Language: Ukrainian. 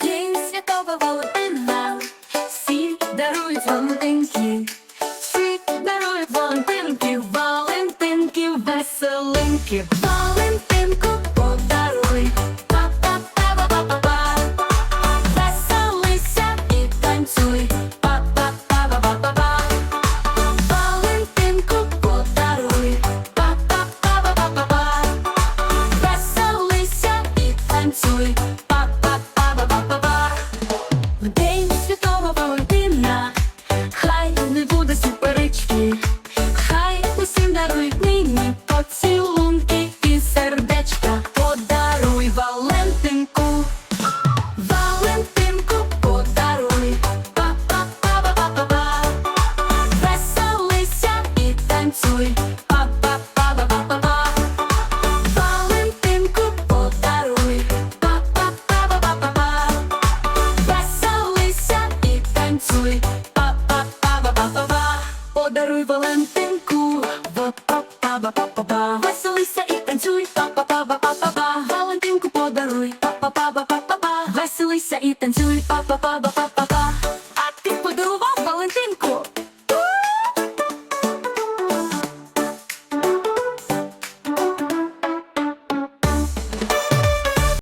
День Святого Валентина, всі дарують Валентинки, всі дарують Валентинки, Валентинки, веселинки, Валентинку подаруй, па-па-па-па-па-па, веселися і танцюй, па-па-па-па-па-па, веселися і танцюй, поцілунки і сердечка. Подаруй Валентинку, Валентинку подаруй, па-па-па-па-па-па, веселися і танцюй, подаруй, па-па-па-па-па-па. Веселися і танцюй, па-па-па-па-па-па. Подаруй Валентинку, па-па-па-па-па-па. Веселися і танцюй, па-па-па-па-па-па. Па-па-па-па-па-па. Веселися і танцюй, па-па-па-па-па-па.